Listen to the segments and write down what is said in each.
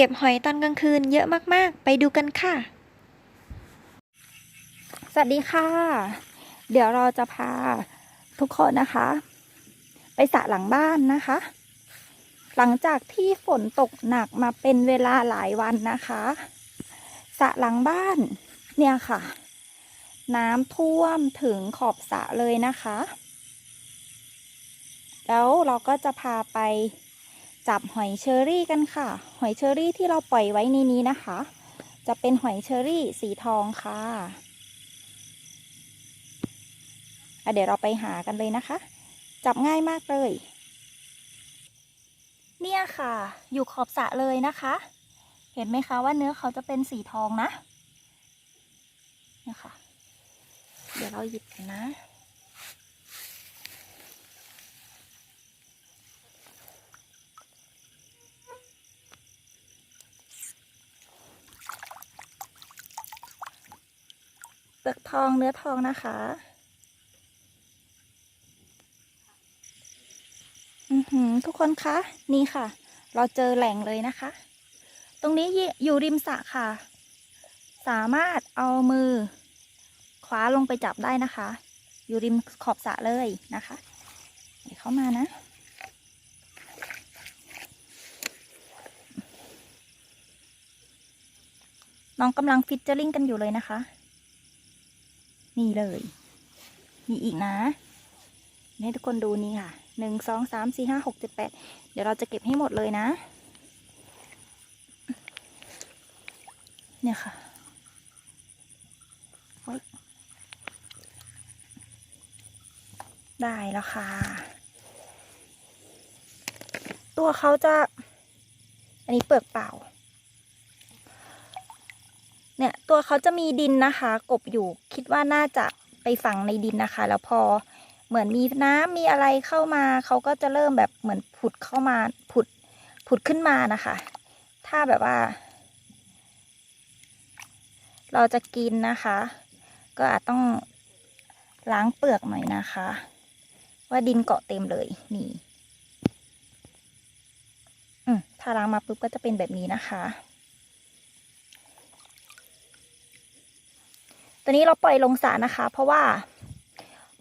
ก็บหอยตอนกลางคืนเยอะมากๆ ไปดูกันค่ะ สวัสดีค่ะ เดี๋ยวเราจะพาทุกคนนะคะ ไปสระหลังบ้านนะคะ หลังจากที่ฝนตกหนักมาเป็นเวลาหลายวันนะคะสระหลังบ้านเนี่ยค่ะ น้ำท่วมถึงขอบสระเลยนะคะ แล้วเราก็จะพาไป จับหอยเชอรี่กันค่ะ หอยเชอรี่ที่เราปล่อยไว้ในนี้นะคะ จะเป็นหอยเชอรี่สีทองค่ะอะเดี๋ยวเราไปหากันเลยนะคะ จับง่ายมากเลย เนี่ยค่ะ อยู่ขอบสระเลยนะคะ เห็นไหมคะว่าเนื้อเขาจะเป็นสีทองนะเนี่ยค่ะ เดี๋ยวเราหยิบกันนะ เปลือกทองเนื้อทองนะคะ อือหือทุกคนคะ นี่ค่ะ เราเจอแหล่งเลยนะคะ ตรงนี้อยู่ริมสระค่ะ สามารถเอามือคว้าลงไปจับได้นะคะ อยู่ริมขอบสระเลยนะคะเดี๋ยวเข้ามานะน้องกำลังฟิชเจอริงกันอยู่เลยนะคะ นี่เลย มีอีกนะให้ทุกคนดูนี่ค่ะหนึ่งสองสามสี่ห้าหกเจ็ดแปดเดี๋ยวเราจะเก็บให้หมดเลยนะ เนี่ยค่ะได้แล้วค่ะ ตัวเขาจะ อันนี้เปลือกเปล่า เนี่ย ตัวเขาจะมีดินนะคะ กบอยู่ คิดว่าน่าจะไปฝังในดินนะคะ แล้วพอเหมือนมีน้ำมีอะไรเข้ามาเขาก็จะเริ่มแบบเหมือนผุดเข้ามาผุดผุดขึ้นมานะคะ ถ้าแบบว่า เราจะกินนะคะ ก็อาจต้องล้างเปลือกหน่อยนะคะ ว่าดินเกาะเต็มเลยนี่ถ้าล้างมาปุ๊บก็จะเป็นแบบนี้นะคะ ตอนนี้เราปล่อยลงสระนะคะ เพราะว่า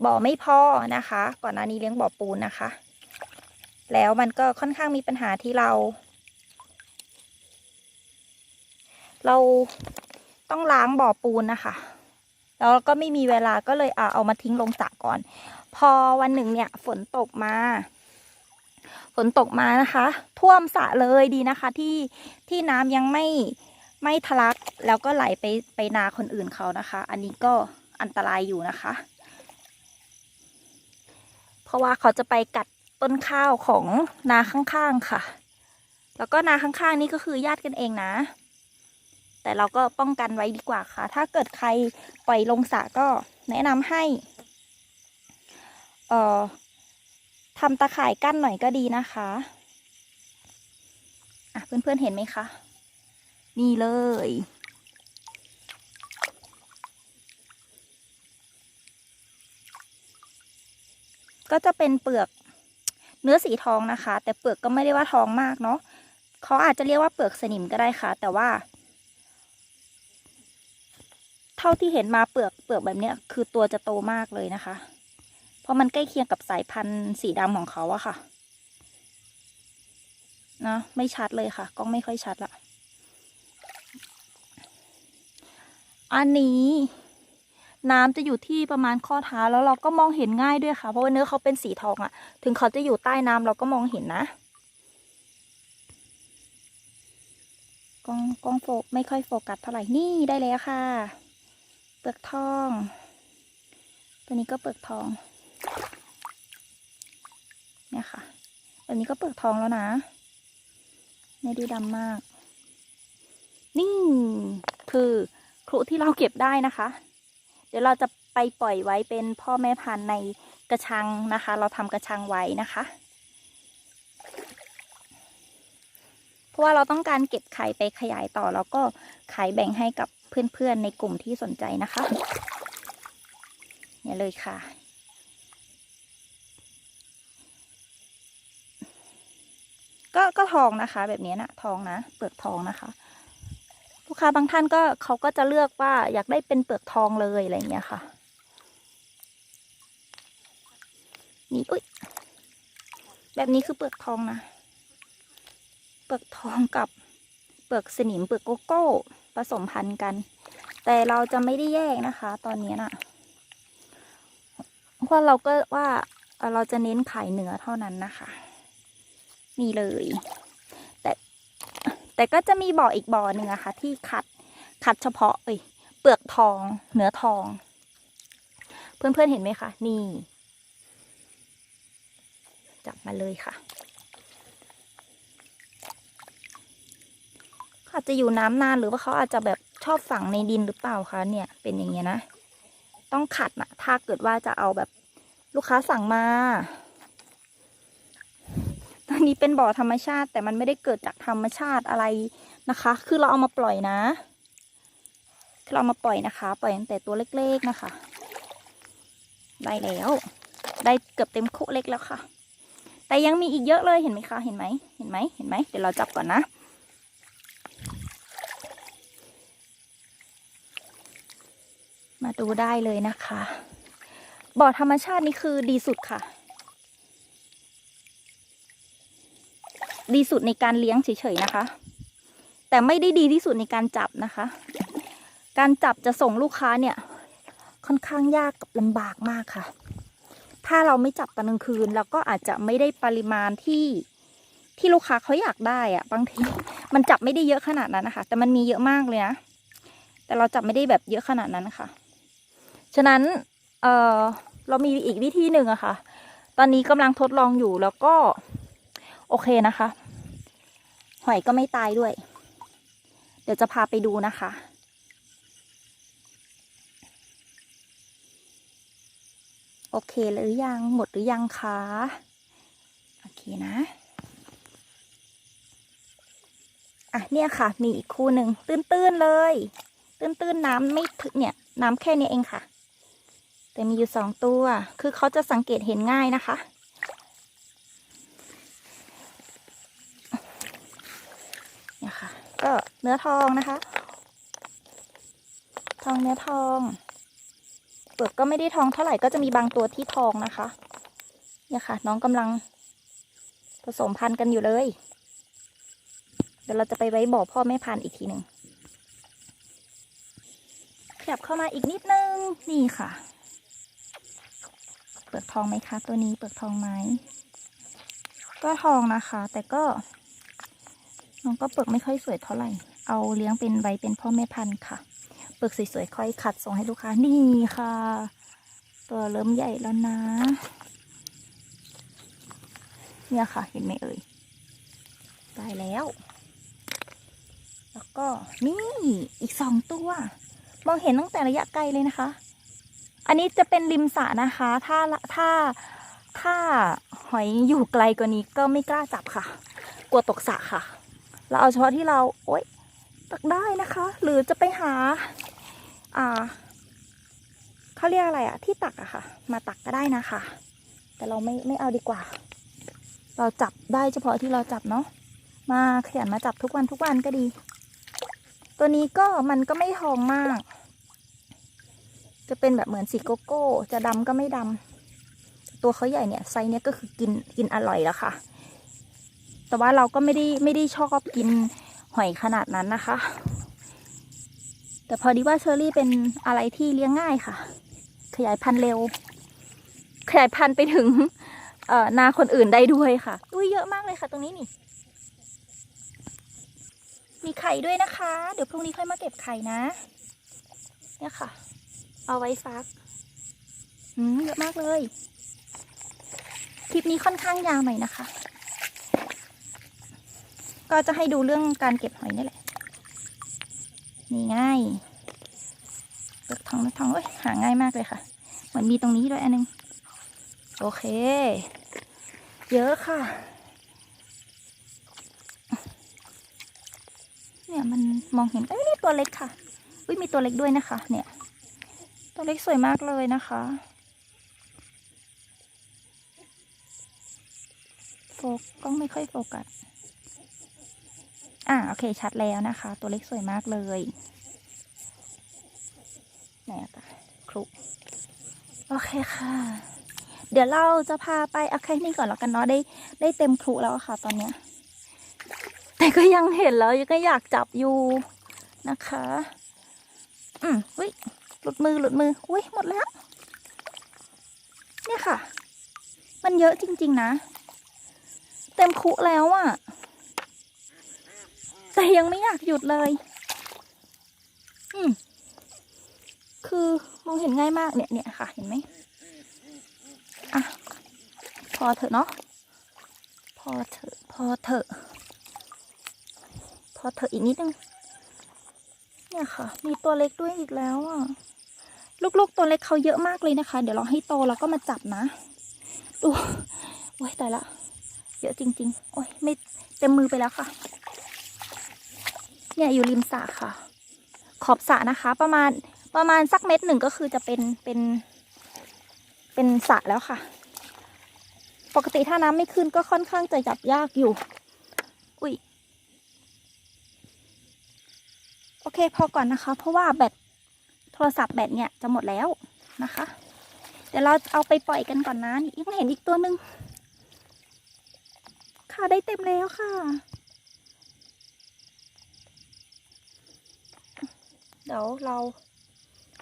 บ่อไม่พอนะคะ ก่อนหน้านี้เลี้ยงบ่อปูนนะคะ แล้วมันก็ค่อนข้างมีปัญหาที่เรา เราต้องล้างบ่อปูนนะคะแล้วก็ไม่มีเวลาก็เลยเอาเอามาทิ้งลงสระก่อน พอวันหนึ่งเนี่ยฝนตกมา ฝนตกมานะคะ ท่วมสระเลยดีนะคะ ที่ที่น้ำยังไม่ไม่ทะลัก แล้วก็ไหลไปไปนาคนอื่นเขานะคะ อันนี้ก็อันตรายอยู่นะคะ เพราะว่าเขาจะไปกัดต้นข้าวของนาข้างๆค่ะ แล้วก็นาข้างๆนี่ก็คือญาติกันเองนะ แต่เราก็ป้องกันไว้ดีกว่าค่ะ ถ้าเกิดใครปล่อยลงสระก็แนะนำให้เอ่อทำตาข่ายกั้นหน่อยก็ดีนะคะอะเพื่อนๆเห็นไหมคะ นี่เลย ก็จะเป็นเปลือกเนื้อสีทองนะคะ แต่เปลือกก็ไม่ได้ว่าทองมากเนาะเขาอาจจะเรียกว่าเปลือกสนิมก็ได้ค่ะ แต่ว่า เท่าที่เห็นมาเปลือกเปลือกแบบเนี้ยคือตัวจะโตมากเลยนะคะ เพราะมันใกล้เคียงกับสายพันธุ์สีดำของเขาอะค่ะนะไม่ชัดเลยค่ะกล้องไม่ค่อยชัดละอันนี้ น้ำจะอยู่ที่ประมาณข้อเท้าแล้วเราก็มองเห็นง่ายด้วยค่ะ เพราะว่าเนื้อเขาเป็นสีทองอะ่ะ ถึงเขาจะอยู่ใต้น้ำเราก็มองเห็นนะกล้องกล้องโฟไม่ค่อยโฟกัสเท่าไหร่นี่ได้แล้วค่ะ เปลือกทอง ตัวนี้ก็เปลือกทองเนี่ยค่ะตัวนี้ก็เปลือกทองแล้วนะไม่ด้ดำมาก นี่คือครุที่เราเก็บได้นะคะ เดี๋ยวเราจะไปปล่อยไว้เป็นพ่อแม่พันธุ์ในกระชังนะคะ เราทำกระชังไว้นะคะ เพราะว่าเราต้องการเก็บไข่ไปขยายต่อ แล้วก็ขายแบ่งให้กับเพื่อนๆในกลุ่มที่สนใจนะคะเนี่ยเลยค่ะ ก็ก็ทองนะคะ แบบนี้นะทองนะเปลือกทองนะคะ ลูกค้าบางท่านก็เขาก็จะเลือกว่าอยากได้เป็นเปลือกทองเลยอะไรเงี้ยค่ะ นี่อุ้ยแบบนี้คือเปลือกทองนะ เปลือกทองกับเปลือกสนิมเปลือกโกโก้ผสมพันธุ์กัน แต่เราจะไม่ได้แยกนะคะ ตอนนี้น่ะเพราะเราก็ว่าเราจะเน้นขายเนื้อเท่านั้นนะคะ นี่เลย แต่ก็จะมีบ่ออีกบ่อหนึ่งอะค่ะ ที่คัดคัดเฉพาะเอ้ยเปลือกทอง เนื้อทอง เพื่อนๆเห็นไหมคะนี่ จับมาเลยค่ะอาจจะอยู่น้ำนานหรือว่าเขาอาจจะแบบชอบฝังในดินหรือเปล่าคะเนี่ยเป็นอย่างเงี้ยนะ ต้องขัดนะถ้าเกิดว่าจะเอาแบบลูกค้าสั่งมา นนี้เป็นบ่อธรรมชาติ แต่มันไม่ได้เกิดจากธรรมชาติอะไรนะคะ คือเราเอามาปล่อยนะคือเราเอามาปล่อยนะคะ ปล่อยตั้งแต่ตัวเล็กๆนะคะ ได้แล้ว ได้เกือบเต็มคุเล็กแล้วค่ะ แต่ยังมีอีกเยอะเลยเห็นไหมคะ เห็นไหมเห็นไหมเห็นไหมเดี๋ยวเราจับก่อนนะมาดูได้เลยนะคะ บ่อธรรมชาตินี่คือดีสุดค่ะ ดีสุดในการเลี้ยงเฉยๆนะคะ แต่ไม่ได้ดีที่สุดในการจับนะคะ การจับจะส่งลูกค้าเนี่ย ค่อนข้างยากกับลำบากมากค่ะ ถ้าเราไม่จับตอนกลางคืนเราก็อาจจะไม่ได้ปริมาณที่ที่ลูกค้าเขาอยากได้อะบางทีมันจับไม่ได้เยอะขนาดนั้นนะคะ แต่มันมีเยอะมากเลยนะแต่เราจับไม่ได้แบบเยอะขนาดนั้นนะคะฉะนั้นเออเรามีอีกวิธีหนึ่งอะค่ะ ตอนนี้กำลังทดลองอยู่แล้วก็ โอเคนะคะ หอยก็ไม่ตายด้วย เดี๋ยวจะพาไปดูนะคะ โอเคหรือยังหมดหรือยังคะโอเคนะอะเนี่ยค่ะ มีอีกคู่หนึ่งตื้นๆเลย ตื้นๆน้ำไม่ถึงเนี่ย น้ำแค่นี้เองค่ะ แต่มีอยู่สองตัว คือเขาจะสังเกตเห็นง่ายนะคะ เนี่ยค่ะ ก็ เนื้อทองนะคะ ทองเนื้อทอง เปลือกก็ไม่ได้ทองเท่าไหร่ก็จะมีบางตัวที่ทองนะคะ เนี่ยค่ะ น้องกำลังผสมพันธุ์กันอยู่เลย เดี๋ยวเราจะไปไว้บ่อพ่อแม่พันธุ์อีกทีหนึ่งขยับเข้ามาอีกนิดนึง นี่ค่ะ เปลือกทองไหมคะ ตัวนี้เปลือกทองไหมก็ทองนะคะ แต่ก็น้องก็เปลือกไม่ค่อยสวยเท่าไหร่ เอาเลี้ยงเป็นไว้เป็นพ่อแม่พันธุ์ค่ะเปลือกสวยๆค่อยขัดส่งให้ลูกค้านี่ค่ะ ตัวเริ่มใหญ่แล้วนะ เนี่ยค่ะ เห็นไหมเอ่ยได้แล้ว แล้วก็นี่อีกสองตัว มองเห็นตั้งแต่ระยะไกลเลยนะคะ อันนี้จะเป็นริมสระนะคะ ถ้าถ้าถ้าหอยอยู่ไกลกว่านี้ก็ไม่กล้าจับค่ะ กลัวตกสระค่ะ เราเอาเฉพาะที่เราโอ๊ย ตักได้นะคะ หรือจะไปหา อ่าเขาเรียกอะไรอะที่ตักอะค่ะ มาตักก็ได้นะคะ แต่เราไม่ไม่เอาดีกว่า เราจับได้เฉพาะที่เราจับเนาะมาขยันมาจับทุกวันทุกวันก็ดี ตัวนี้ก็มันก็ไม่ทองมาก จะเป็นแบบเหมือนสีโกโก้ จะดำก็ไม่ดำตัวเขาใหญ่เนี่ยไซส์เนี้ยก็คือกินกินอร่อยแล้วค่ะ แต่ว่าเราก็ไม่ได้ไม่ได้ชอบกิน หอยขนาดนั้นนะคะ แต่พอดีว่าเชอรี่เป็นอะไรที่เลี้ยงง่ายค่ะ ขยายพันธุ์เร็ว ขยายพันธุ์ไปถึงนาคนอื่นได้ด้วยค่ะ อุ้ยเยอะมากเลยค่ะ ตรงนี้นี่ มีไข่ด้วยนะคะ เดี๋ยวพรุ่งนี้ค่อยมาเก็บไข่นะ เนี่ยค่ะ เอาไว้ฟักอืมเยอะมากเลย คลิปนี้ค่อนข้างยาวหน่อยนะคะ ก็จะให้ดูเรื่องการเก็บหอยนี่แหละ นี่ง่ายเปลือกทองเปลือกทองเอ้ยหาง่ายมากเลยค่ะ เหมือนมีตรงนี้ด้วยอันนึง โอเค เยอะค่ะ เนี่ยมันมองเห็น เอ้ยนี่ตัวเล็กค่ะ อุ้ยมีตัวเล็กด้วยนะคะ เนี่ย ตัวเล็กสวยมากเลยนะคะโฟกกล้องไม่ค่อยโฟกัส อ่าโอเค ชัดแล้วนะคะ ตัวเล็กสวยมากเลยไหนอะคะครุโอเคค่ะ เดี๋ยวเราจะพาไปเอาแค่นี้ก่อนแล้วกันเนาะได้ได้เต็มครุแล้วค่ะ ตอนเนี้ยแต่ก็ยังเห็นแล้วยังก็อยากจับอยู่นะคะ อืมอุ้ยหลุดมือหลุดมืออุ้ยหมดแล้ว เนี่ยค่ะ มันเยอะจริง ๆ นะ เต็มคุแล้วอะ แต่ยังไม่อยากหยุดเลย อืมคือมองเห็นง่ายมากเนี่ยเนี่ยค่ะ เห็นไหมอะ พอเถอะเนาะ พอเถอะ พอเถอะ พอเถอะอีกนิดนึง เนี่ยค่ะ มีตัวเล็กด้วยอีกแล้วอะ ลูกๆตัวเล็กเขาเยอะมากเลยนะคะ เดี๋ยวเราให้โตแล้วก็มาจับนะ ดู โอ้ยตายละ เยอะจริง ๆ โอ้ยไม่เต็มมือไปแล้วค่ะ เนี่ยอยู่ริมสระค่ะ ขอบสระนะคะ ประมาณประมาณสักเม็ดหนึ่งก็คือจะเป็นเป็น เป็นสระแล้วค่ะ ปกติถ้าน้ำไม่ขึ้นก็ค่อนข้างจะจับยากอยู่ อุ้ยโอเคพอก่อนนะคะ เพราะว่าแบตโทรศัพท์แบตเนี่ยจะหมดแล้วนะคะ เดี๋ยวเราเอาไปปล่อยกันก่อนนะนี่ยังเห็นอีกตัวหนึ่งค่ะได้เต็มแล้วค่ะ เดี๋ยวเรา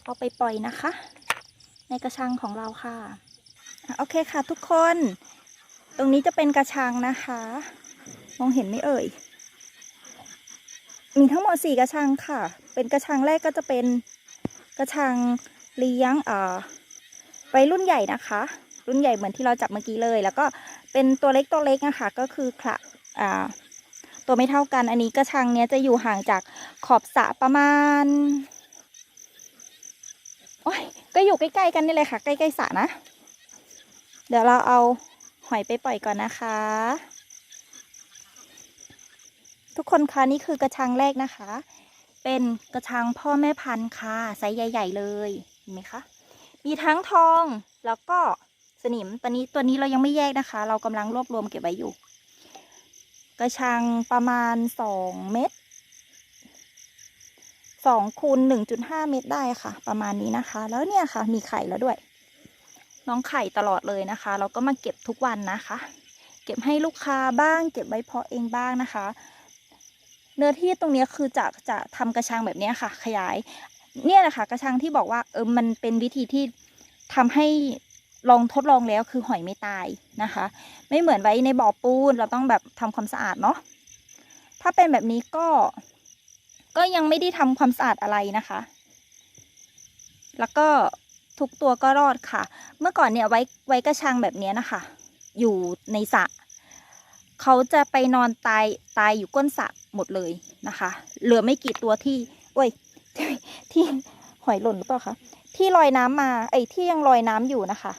เอาไปปล่อยนะคะ ในกระชังของเราค่ะ โอเคค่ะทุกคน ตรงนี้จะเป็นกระชังนะคะ มองเห็นไหมเอ่ย มีทั้งหมดสี่กระชังค่ะ เป็นกระชังแรกก็จะเป็นกระชังเลี้ยงเอ่อไว้รุ่นใหญ่นะคะ รุ่นใหญ่เหมือนที่เราจับเมื่อกี้เลย แล้วก็เป็นตัวเล็กตัวเล็กนะคะก็คือคละอ่า ตัวไม่เท่ากัน อันนี้กระชังเนี้ยจะอยู่ห่างจากขอบสระประมาณโอ้ยก็อยู่ใกล้ๆกันนี่เลยค่ะ ใกล้ๆสระนะ เดี๋ยวเราเอาหอยไปปล่อยก่อนนะคะ ทุกคนคะนี่คือกระชังแรกนะคะ เป็นกระชังพ่อแม่พันธุ์ค่ะไซส์ใหญ่ ๆ เลยเห็นไหมคะมีทั้งทองแล้วก็สนิมตอนนี้ตัวนี้เรายังไม่แยกนะคะ เรากำลังรวบรวมเก็บไว้อยู่ กระชังประมาณสองเมตรสองคูณหนึ่งจุดห้าเมตรได้ค่ะ ประมาณนี้นะคะ แล้วเนี่ยค่ะ มีไข่แล้วด้วย น้องไข่ตลอดเลยนะคะ เราก็มาเก็บทุกวันนะคะ เก็บให้ลูกค้าบ้าง เก็บไว้เพาะเองบ้างนะคะ เนื้อที่ตรงนี้คือจะจะทำกระชังแบบนี้ค่ะ ขยาย เนี่ยแหละค่ะ กระชังที่บอกว่าเออมันเป็นวิธีที่ทำให้ ลองทดลองแล้วคือหอยไม่ตายนะคะ ไม่เหมือนไว้ในบ่อปูนเราต้องแบบทำความสะอาดเนาะถ้าเป็นแบบนี้ก็ ก็ยังไม่ได้ทำความสะอาดอะไรนะคะ แล้วก็ทุกตัวก็รอดค่ะ เมื่อก่อนเนี่ยไว้ไว้กระชังแบบนี้นะคะ อยู่ในสระเขาจะไปนอนตายตายอยู่ก้นสระหมดเลยนะคะ เหลือไม่กี่ตัวที่โอ้ยที่หอยหล่นหรือเปล่าคะที่ลอยน้ำมาไอ้ที่ยังลอยน้ำอยู่นะคะ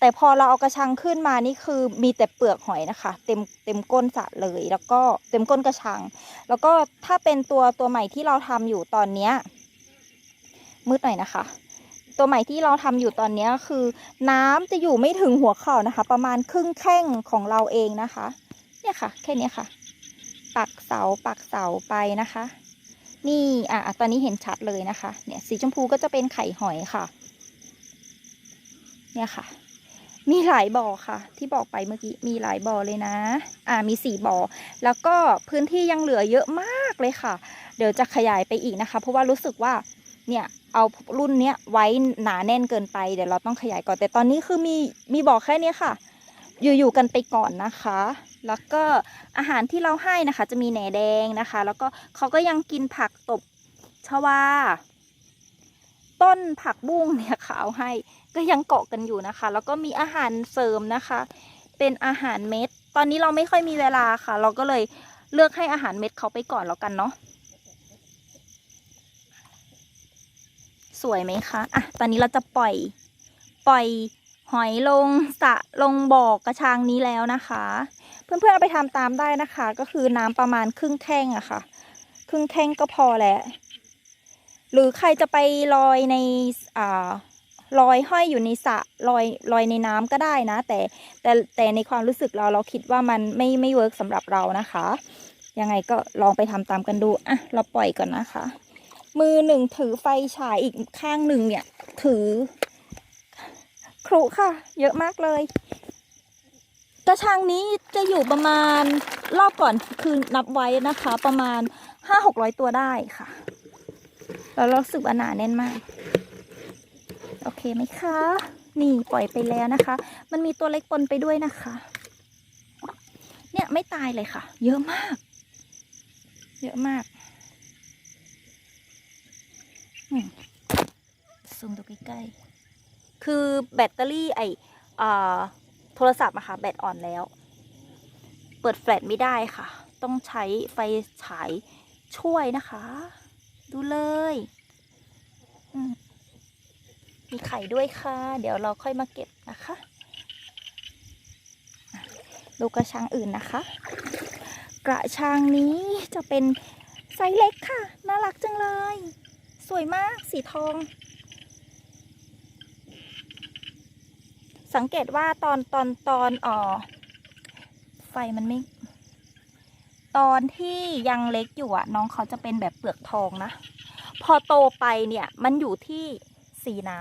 แต่พอเราเอากระชังขึ้นมานี่คือมีแต่เปลือกหอยนะคะ เต็มเต็มก้นสระเลย แล้วก็เต็มก้นกระชัง แล้วก็ถ้าเป็นตัวตัวใหม่ที่เราทำอยู่ตอนเนี้ยมืดหน่อยนะคะ ตัวใหม่ที่เราทำอยู่ตอนเนี้ยคือ น้ำจะอยู่ไม่ถึงหัวเข่านะคะ ประมาณครึ่งแข้งของเราเองนะคะ เนี่ยค่ะ แค่นี้ค่ะ ปักเสาปักเสาไปนะคะ นี่อะตอนนี้เห็นชัดเลยนะคะ เนี่ยสีชมพูก็จะเป็นไข่หอยค่ะ เนี่ยค่ะ มีหลายบ่อค่ะ ที่บอกไปเมื่อกี้มีหลายบ่อเลยนะ อ่ามีสี่บ่อแล้วก็พื้นที่ยังเหลือเยอะมากเลยค่ะ เดี๋ยวจะขยายไปอีกนะคะ เพราะว่ารู้สึกว่าเนี่ยเอารุ่นเนี้ยไว้หนาแน่นเกินไปเดี๋ยวเราต้องขยายก่อนแต่ตอนนี้คือมีมีบ่อแค่นี้ค่ะ อยู่ๆกันไปก่อนนะคะ แล้วก็อาหารที่เราให้นะคะ จะมีแหนแดงนะคะ แล้วก็เขาก็ยังกินผักตบชวา ต้นผักบุ้งเนี่ยค่ะเอาให้ก็ยังเกาะกันอยู่นะคะ แล้วก็มีอาหารเสริมนะคะ เป็นอาหารเม็ด ตอนนี้เราไม่ค่อยมีเวลาค่ะ เราก็เลยเลือกให้อาหารเม็ดเขาไปก่อนแล้วกันเนาะสวยไหมคะอะตอนนี้เราจะปล่อยปล่อยหอยลงสะลงบ่อกระชังนี้แล้วนะคะ เพื่อนๆเอาไปทำตามได้นะคะ ก็คือน้ำประมาณครึ่งแข้งอะค่ะ ครึ่งแข้งก็พอแล้ว หรือใครจะไปลอยในอ่าลอยห้อยอยู่ในสระลอยลอยในน้ำก็ได้นะ แต่แต่แต่ในความรู้สึกเราเราคิดว่ามันไม่ไม่เวิร์กสำหรับเรานะคะ ยังไงก็ลองไปทำตามกันดูอะเราปล่อยก่อนนะคะ มือหนึ่งถือไฟฉายอีกข้างหนึ่งเนี่ย ถือ ครุค่ะ เยอะมากเลยกระชังนี้จะอยู่ประมาณรอบก่อนคือนับไว้นะคะ ประมาณห้าหกร้อยตัวได้ค่ะ เรารู้สึกว่าหนาแน่นมาก โอเคไหมคะ นี่ปล่อยไปแล้วนะคะ มันมีตัวเล็กปนไปด้วยนะคะ เนี่ยไม่ตายเลยค่ะ เยอะมาก เยอะมากอซูมดูใกล้ๆ คือแบตเตอรี่ไออโทรศัพท์อะค่ะ แบตอ่อนแล้ว เปิดแฟลชไม่ได้ค่ะ ต้องใช้ไฟฉายช่วยนะคะ ดูเลยมีไข่ด้วยค่ะ เดี๋ยวเราค่อยมาเก็บนะคะ ดูกระชังอื่นนะคะ กระชังนี้จะเป็นไซส์เล็กค่ะ น่ารักจังเลย สวยมากสีทอง สังเกตว่าตอนตอนตอนอ่อไฟมันไม่ ตอนที่ยังเล็กอยู่อะ น้องเขาจะเป็นแบบเปลือกทองนะ พอโตไปเนี่ยมันอยู่ที่สีน้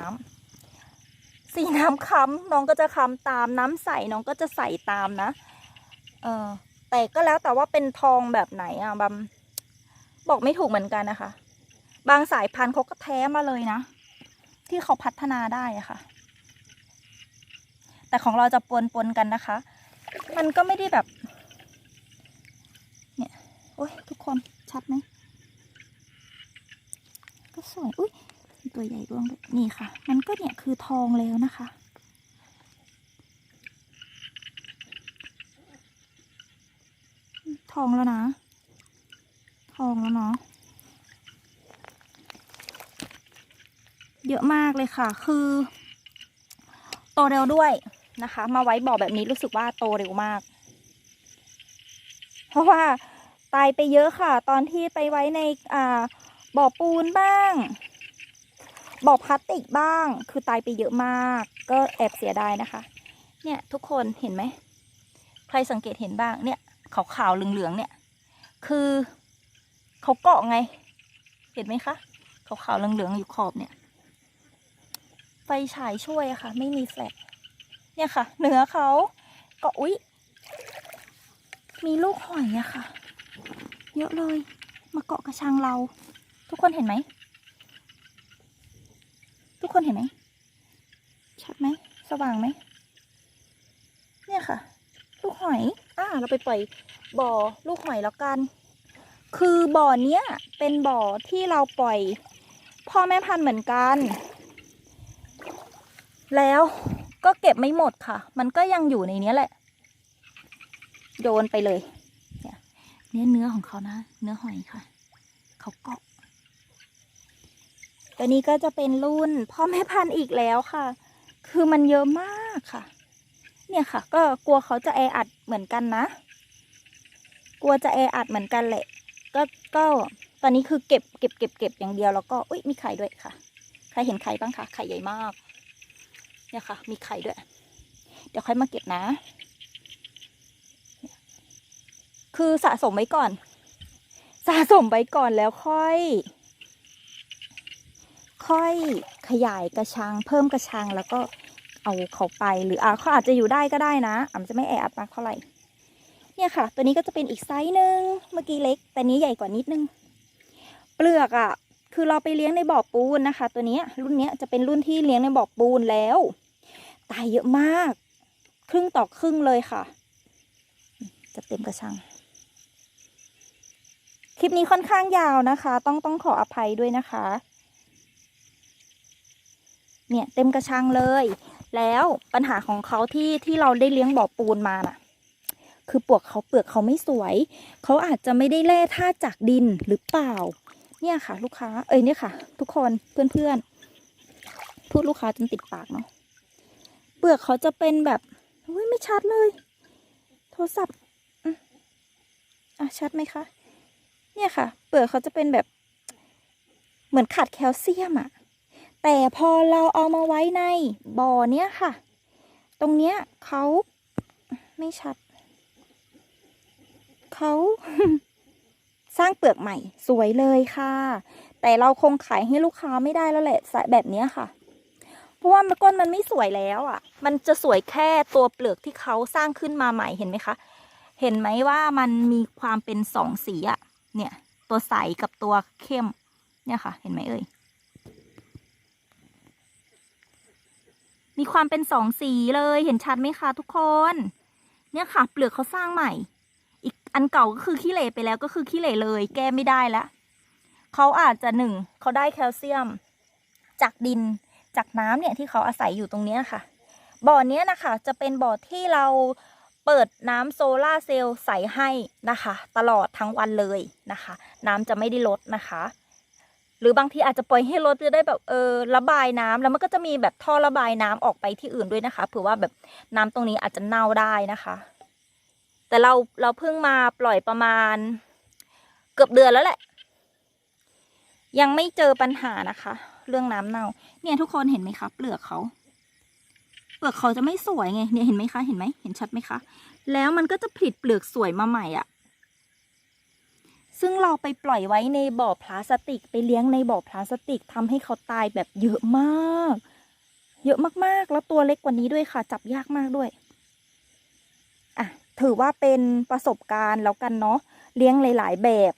ำสีน้ำค้ำน้องก็จะค้ำตามน้ำใสน้องก็จะใส่ตามนะ เออแต่ก็แล้วแต่ว่าเป็นทองแบบไหนอะบัมบอกไม่ถูกเหมือนกันนะคะ บางสายพันธุ์เขาก็แท้มาเลยนะ ที่เขาพัฒนาได้อะค่ะ แต่ของเราจะปนปนกันนะคะ มันก็ไม่ได้แบบ โอ้ยทุกคนชัดไหมก็สวยอุ้ยตัวใหญ่ร่วงนี่ค่ะ มันก็เนี่ยคือทองแล้วนะคะ ทองแล้วนะ ทองแล้วเนาะเยอะมากเลยค่ะ คือโตเร็วด้วยนะคะ มาไว้บ่อแบบนี้รู้สึกว่าโตเร็วมาก เพราะว่า ตายไปเยอะค่ะ ตอนที่ไปไว้ในอ่าบ่อปูนบ้าง บ่อพลาสติกบ้าง คือตายไปเยอะมาก ก็แอบเสียดายนะคะ เนี่ยทุกคนเห็นไหม ใครสังเกตเห็นบ้าง เนี่ยขาวๆเหลืองๆเนี่ย คือเขาเกาะไง เห็นไหมคะขาวๆเหลืองๆอยู่ขอบเนี่ย ไฟฉายช่วยอะค่ะ ไม่มีแฟลช เนี่ยค่ะเหนือเขาก็อุ๊ย มีลูกหอยอะค่ะ เยอะเลย มาเกาะกระชังเรา ทุกคนเห็นไหม ทุกคนเห็นไหม ชัดไหม สว่างไหม เนี่ยค่ะ ลูกหอย อ่า เราไปปล่อยบ่อลูกหอยแล้วกัน คือบ่อเนี้ย เป็นบ่อที่เราปล่อย พ่อแม่พันธุ์เหมือนกัน แล้วก็เก็บไม่หมดค่ะ มันก็ยังอยู่ในเนี้ยแหละ โยนไปเลย เนี่ยเนื้อของเขานะ เนื้อหอยค่ะ เขาเกาะ ตัวนี้ก็จะเป็นรุ่นพ่อแม่พันธุ์อีกแล้วค่ะ คือมันเยอะมากค่ะ เนี่ยค่ะ ก็กลัวเขาจะแออัดเหมือนกันนะ กลัวจะแออัดเหมือนกันแหละ ก็ก็ตอนนี้คือเก็บเก็บเก็บเก็บอย่างเดียวแล้วก็อุ้ยมีไข่ด้วยค่ะ ใครเห็นไข่บ้างคะไข่ใหญ่มาก เนี่ยค่ะ มีไข่ด้วย เดี๋ยวค่อยมาเก็บนะ คือสะสมไว้ก่อน สะสมไว้ก่อนแล้วค่อย ค่อยขยายกระชัง เพิ่มกระชังแล้วก็เอาเขาไปหรืออ่าเขาอาจจะอยู่ได้ก็ได้นะอาจจะไม่แออัดมากเท่าไหร่เนี่ยค่ะ ตัวนี้ก็จะเป็นอีกไซส์หนึ่งเมื่อกี้เล็ก แต่นี้ใหญ่กว่านิดนึง เปลือกอะ่ะ คือเราไปเลี้ยงในบ่อปูนนะคะ ตัวนี้รุ่นนี้จะเป็นรุ่นที่เลี้ยงในบ่อปูนแล้ว ตายเยอะมาก ครึ่งต่อครึ่งเลยค่ะ จะเต็มกระชัง คลิปนี้ค่อนข้างยาวนะคะ ต้องต้องขออภัยด้วยนะคะ เนี่ยเต็มกระชังเลย แล้วปัญหาของเขาที่ที่เราได้เลี้ยงบ่อปูนมาน่ะ คือปวกเขาเปลือกเขาไม่สวย เขาอาจจะไม่ได้แร่ธาตุจากดินหรือเปล่า เนี่ยค่ะ ลูกค้า เอ้ยเนี่ยค่ะ ทุกคนเพื่อนๆพูดลูกค้าจนติดปากเนาะเปลือกเขาจะเป็นแบบอุ้ยไม่ชัดเลย โทรศัพท์อะชัดไหมคะ เนี่ยค่ะ เปลือกเขาจะเป็นแบบเหมือนขาดแคลเซียมอะแต่พอเราเอามาไว้ในบ่อเนี้ยค่ะ ตรงเนี้ยเขาไม่ชัด เขาสร้างเปลือกใหม่สวยเลยค่ะ แต่เราคงขายให้ลูกค้าไม่ได้แล้วแหละแบบเนี้ยค่ะ เพราะว่ามันก้นมันไม่สวยแล้วอะ่ะ มันจะสวยแค่ตัวเปลือกที่เขาสร้างขึ้นมาใหม่เห็นไหมคะ เห็นไหมว่ามันมีความเป็นสองสีอะ เนี่ย ตัวใสกับตัวเข้ม เนี่ยค่ะ เห็นไหมเอ่ย มีความเป็นสองสีเลยเห็นชัดไหมคะทุกคน เนี่ยค่ะ เปลือกเขาสร้างใหม่ อีกอันเก่าก็คือขี้เหร่ไปแล้วก็คือขี้เหร่เลย แก้ไม่ได้แล้วเขาอาจจะหนึ่งเขาได้แคลเซียม จากดินจากน้ำเนี่ยที่เขาอาศัยอยู่ตรงนี้ค่ะ บ่อเนี้ยนะคะ จะเป็นบ่อที่เรา เปิดน้ำโซลาเซลล์ใส่ให้นะคะ ตลอดทั้งวันเลยนะคะ น้ำจะไม่ได้ลดนะคะ หรือบางทีอาจจะปล่อยให้รถจะได้แบบเออระบายน้ำแล้วมันก็จะมีแบบท่อระบายน้ำออกไปที่อื่นด้วยนะคะเผื่อว่าแบบน้ำตรงนี้อาจจะเน่าได้นะคะ แต่เราเราเพิ่งมาปล่อยประมาณ เกือบเดือนแล้วแหละ ยังไม่เจอปัญหานะคะ เรื่องน้ำเน่า เนี่ยทุกคนเห็นไหมคะเปลือกเขา เปลือกเขาจะไม่สวยไงเนี่ยเห็นไหมคะเห็นไหมเห็นชัดไหมคะ แล้วมันก็จะผลิตเปลือกสวยมาใหม่อะ่ะ ซึ่งเราไปปล่อยไว้ในบ่อพลาสติก ไปเลี้ยงในบ่อพลาสติกทำให้เขาตายแบบเยอะมาก เยอะมากๆ แล้วตัวเล็กกว่านี้ด้วยค่ะ จับยากมากด้วยอะถือว่าเป็นประสบการณ์แล้วกันเนาะเลี้ยงหลาย ๆ แบบ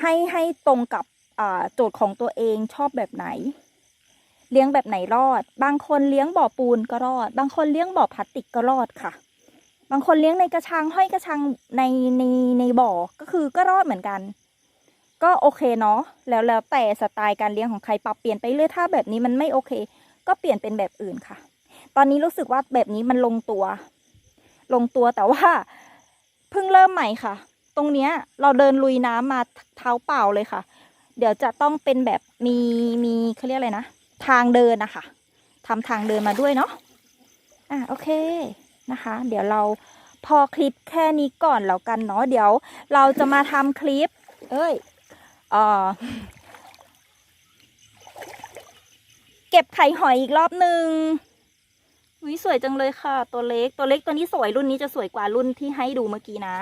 ให้ให้ตรงกับโจทย์ของตัวเองชอบแบบไหน ลี้ยงแบบไหนรอด บางคนเลี้ยงบ่อปูนก็รอด บางคนเลี้ยงบ่อพลาสติกก็รอดค่ะ บางคนเลี้ยงในกระชังห้อยกระชังในในในบ่อก็คือก็รอดเหมือนกัน ก็โอเคเนาะแล้วแล้วแต่สไตล์การเลี้ยงของใครปรับเปลี่ยนไปเรื่อยถ้าแบบนี้มันไม่โอเค ก็เปลี่ยนเป็นแบบอื่นค่ะ ตอนนี้รู้สึกว่าแบบนี้มันลงตัว ลงตัวแต่ว่าเพิ่งเริ่มใหม่ค่ะ ตรงเนี้ยเราเดินลุยน้ำมาเท้าเปล่าเลยค่ะ เดี๋ยวจะต้องเป็นแบบมีมีเขาเรียกอะไรนะ ทางเดินนะคะทำทางเดินมาด้วยเนาะอะโอเคนะคะ เดี๋ยวเราพอคลิปแค่นี้ก่อนแล้วกันเนาะเดี๋ยวเราจะมาทำคลิป เอ้ยเออเก็บไข่หอยอีกรอบหนึ่งวิสวยจังเลยค่ะ ตัวเล็กตัวเล็กตัวนี้สวยรุ่นนี้จะสวยกว่ารุ่นที่ให้ดูเมื่อกี้นะ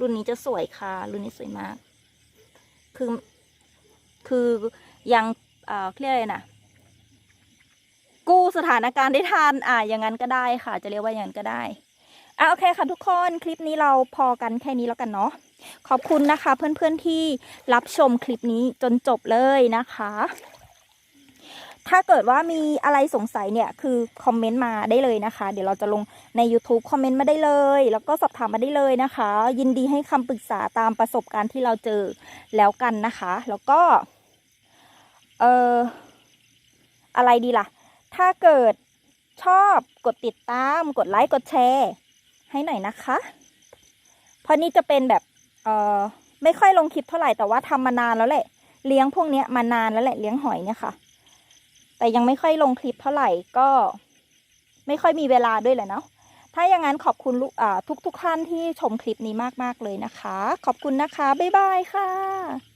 รุ่นนี้จะสวยค่ะ รุ่นนี้สวยมาก คือคือยัง เอ่อเรียกอะไรนะกู้สถานการณ์ได้ทันอ่าอย่างนั้นก็ได้ค่ะ จะเรียกว่าอย่างนั้นก็ได้อะโอเคค่ะทุกคนคลิปนี้เราพอกันแค่นี้แล้วกันเนาะขอบคุณนะคะ เพื่อนๆที่รับชมคลิปนี้จนจบเลยนะคะ ถ้าเกิดว่ามีอะไรสงสัยเนี่ยคือคอมเมนต์มาได้เลยนะคะ เดี๋ยวเราจะลงใน YouTube คอมเมนต์มาได้เลย แล้วก็สอบถามมาได้เลยนะคะ ยินดีให้คำปรึกษาตามประสบการณ์ที่เราเจอแล้วกันนะคะ แล้วก็ อออะไรดีล่ะ ถ้าเกิดชอบกดติดตามกดไลค์กดแชร์ให้หน่อยนะคะ เพราะนี่จะเป็นแบบเออไม่ค่อยลงคลิปเท่าไหร่แต่ว่าทำมานานแล้วแหละ เลี้ยงพวกเนี้ยมานานแล้วแหละเลี้ยงหอยเนี่ยค่ะ แต่ยังไม่ค่อยลงคลิปเท่าไหร่ก็ ไม่ค่อยมีเวลาด้วยแหละเนาะถ้าอย่างนั้นขอบคุณทุกทุกท่านที่ชมคลิปนี้มาก ๆ เลยนะคะ ขอบคุณนะคะ บ๊ายบายค่ะ